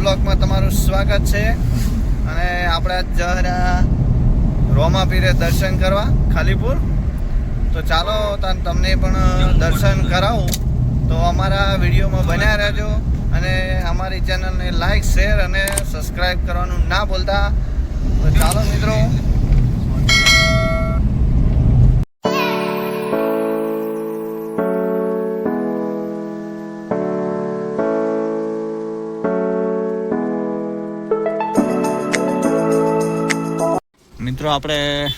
બ્લોગમાં તમારું સ્વાગત છે. અને આપણે જહરા રોમા પીરે દર્શન કરવા ખાલીપુર. તો ચાલો તમને પણ દર્શન કરાવું. તો અમારા વિડીયોમાં બન્યા રહેજો. અને અમારી ચેનલને લાઈક શેર અને સબસ્ક્રાઈબ કરવાનું ના ભૂલતા. તો ચાલો મિત્રો મિત્રો આપણે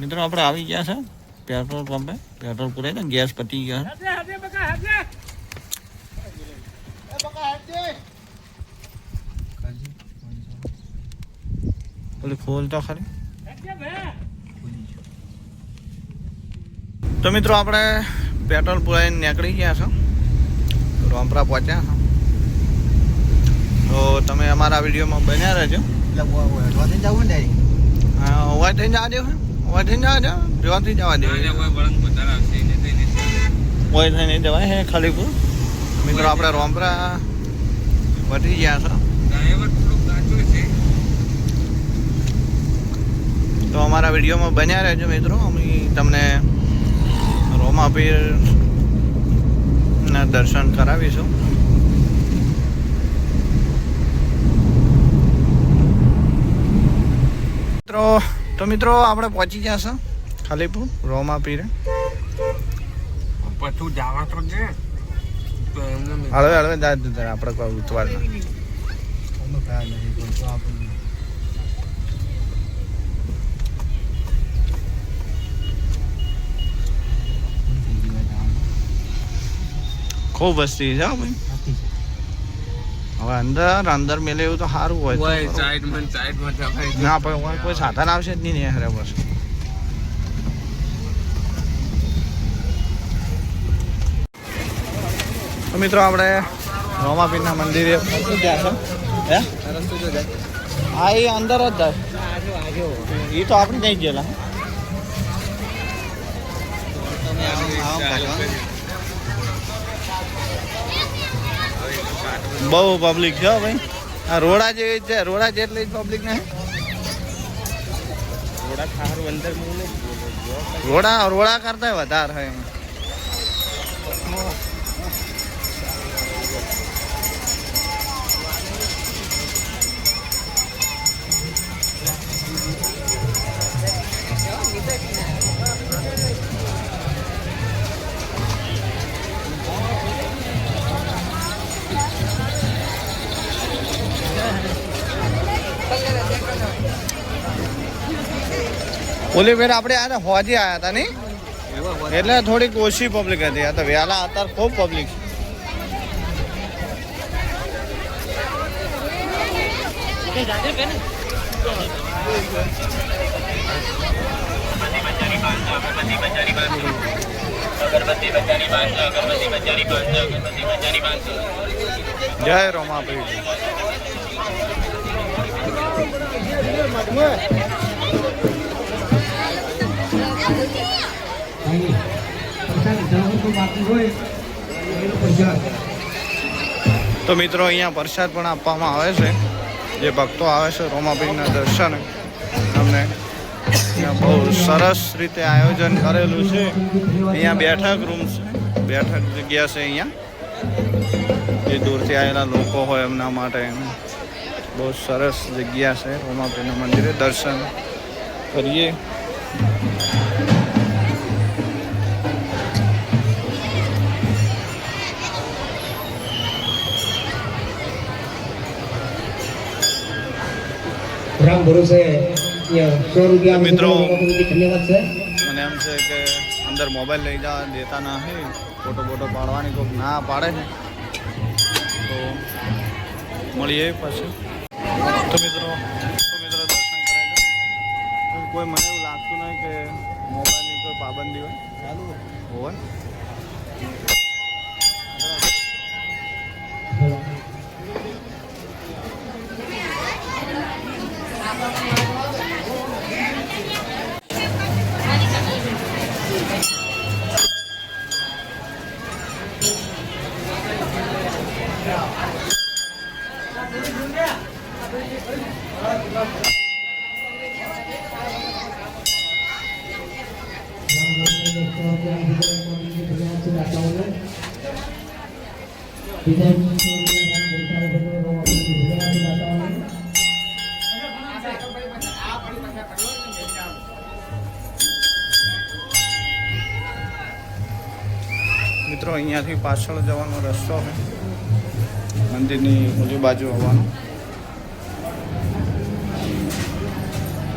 મિત્રો આપણે આવી ગયા છે પેટ્રોલ પંપે પેટ્રોલ પૂરે ને ગેસ પતી ગયો છે. પેલી ખોલ તો ખરી તો મિત્રો આપણે પેટ્રોલ પુરાવીને નીકળી ગયા છો રોમપરા પહોંચ્યા છો તો તમે અમારા વિડીયોમાં બન્યા રહેજો હા ઊભા થઈને જવા દેવું ઊભા થઈને જવા દે જોવાથી જવા દે કોઈ થઈને જવાય હે ખાલીપુર? મિત્રો આપણે રોમપરા વધી ગયા છો. તો અમારા વિડીયોમાં બન્યા રહેજો મિત્રો. અમે તમને રોમાપીર ના દર્શન કરાવીશું. મિત્રો તો મિત્રો આપણે પહોંચી ગયા છો ખાલીપુર રોમાપીરે પછી જવા તો છે હળવે હળવે જાય તો જરા આપણે કોઈ ઉતવાર ખૂબ વસ્તી છે ભાઈ. હવે અંદર અંદર મેલે એવું તો સારું હોય ને પણ કોઈ- સાધન આવશે જ નહીં ને હારે બસ તો મિત્રો આપણે રોમાપીરના મંદિરે પહોંચી ગયા છે. હા? એ અંદર જ જાય. એ તો આપણે નહીં ગયેલા. બહુ પબ્લિક છે ભાઈ. આ રોડા જેવી છે, રોડા જેટલી જ પબ્લિક મૂલે રોડા રોડા કરતા વધારે હોય એમાં. ઓલી ફેર આપણે આને હોજી આવ્યા હતા નહીં? એટલે થોડીક ઓછી પબ્લિક હતી. આ તો વહેલા અત્યારે ખૂબ પબ્લિક જય તો મિત્રો, અહીંયા પ્રસાદ પણ આપવામાં આવે છે. જે ભક્તો આવે છે રોમાપીરના દર્શન અમને બહુ સરસ રીતે આયોજન કરેલું છે. અહીંયા બેઠક રૂમ છે. બેઠક જગ્યા છે અહીંયા. જે દૂરથી આવેલા લોકો હોય એમના માટે બહુ સરસ જગ્યા છે. રોમાપીરના મંદિરે દર્શન કરીએ. રામ ભરોસે સો રૂપિયા મિત્રો. ધન્યવાદ છે. મને એમ છે કે અંદર મોબાઈલ લઈ જવા દેતા નથી ફોટો ફોટો પાડવાની કોઈ ના પાડે છે. તો મળીએ પછી. તો મિત્રો તો મિત્રો દર્શન કરાવી કોઈ મને એવું લાગતું નહીં કે મોબાઈલની કોઈ પાબંદી હોય. ચાલુ હોય. મિત્રો અહીંયાથી પાછળ જવાનો રસ્તો છે. મંદિરની ઓલી બાજુ આવવાનો.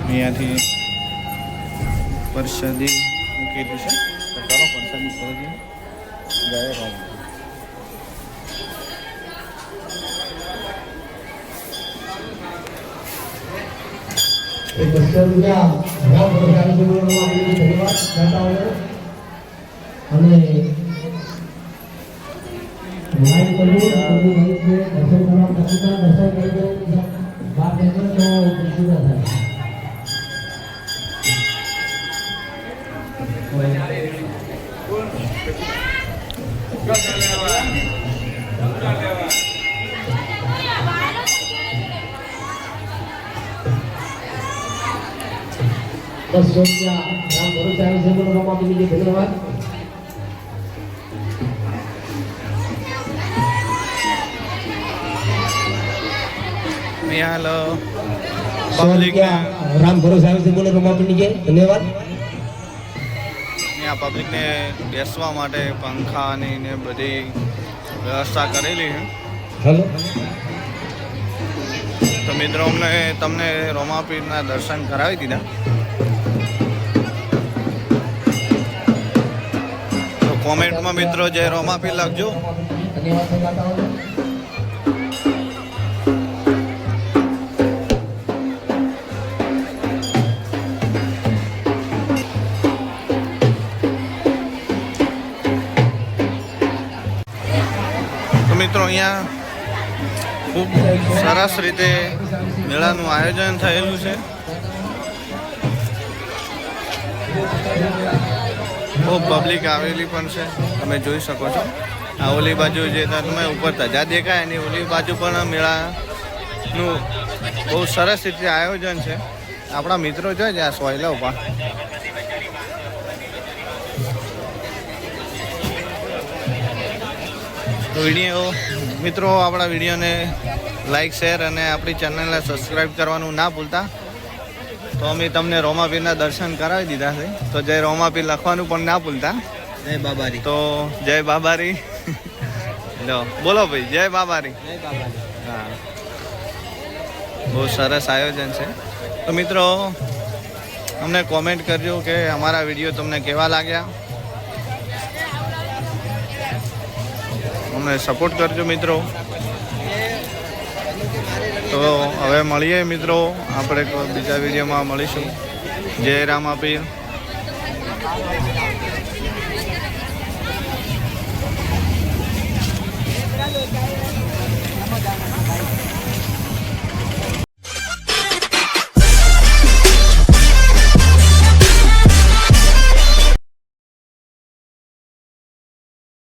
અહીંયાથી પરસાદી મૂકેલી છે. તો ચાલો પંચાયતની ખોલી જય રામ અને દર્શન કરવા દર્શન કરી બાપ બેસો તો અહીંયા હાલ સો પબ્લિક રૂપિયા રામ ભરોસે આવી છે બોલો રમાપીરજી ધન્યવાદ અહીંયા પબ્લિકને બેસવા માટે પંખાની ને બધી વ્યવસ્થા કરેલી છે. હેલો તો મિત્રો અમને તમને રોમાપીરના દર્શન કરાવી દીધા. તો કોમેન્ટમાં મિત્રો જય રોમાપીર લખજો અહીંયા ખૂબ સરસ રીતે મેળાનું આયોજન થયેલું છે. બહુ પબ્લિક આવેલી પણ છે. તમે જોઈ શકો છો. આ ઓલી બાજુ જે તમે ઉપર ધજા દેખાય, એની ઓલી બાજુ પણ મેળાનું બહુ સરસ રીતે આયોજન છે. આપણા મિત્રો જોઈએ છે આ સોયલા ઉપર વીડિયો મિત્રો આપણા વિડીયોને લાઈક શેર અને આપણી ચેનલને સબસ્ક્રાઈબ કરવાનું ના ભૂલતા. તો અમે તમને રોમાપીરના દર્શન કરાવી દીધા છે. તો જય રોમાપીર લખવાનું પણ ના ભૂલતા. જય બાબારી. તો જય બાબારી. લો બોલો ભાઈ જય બાબારી. જય બાબારી. હા. બહુ સરસ આયોજન છે. તો મિત્રો અમને કોમેન્ટ કરજો કે અમારા વીડિયો તમને કેવા લાગ્યા. અમને સપોર્ટ કરજો મિત્રો. તો હવે મળીએ મિત્રો. આપણે બીજા વિડીયોમાં મળીશું. જય રામ આપીર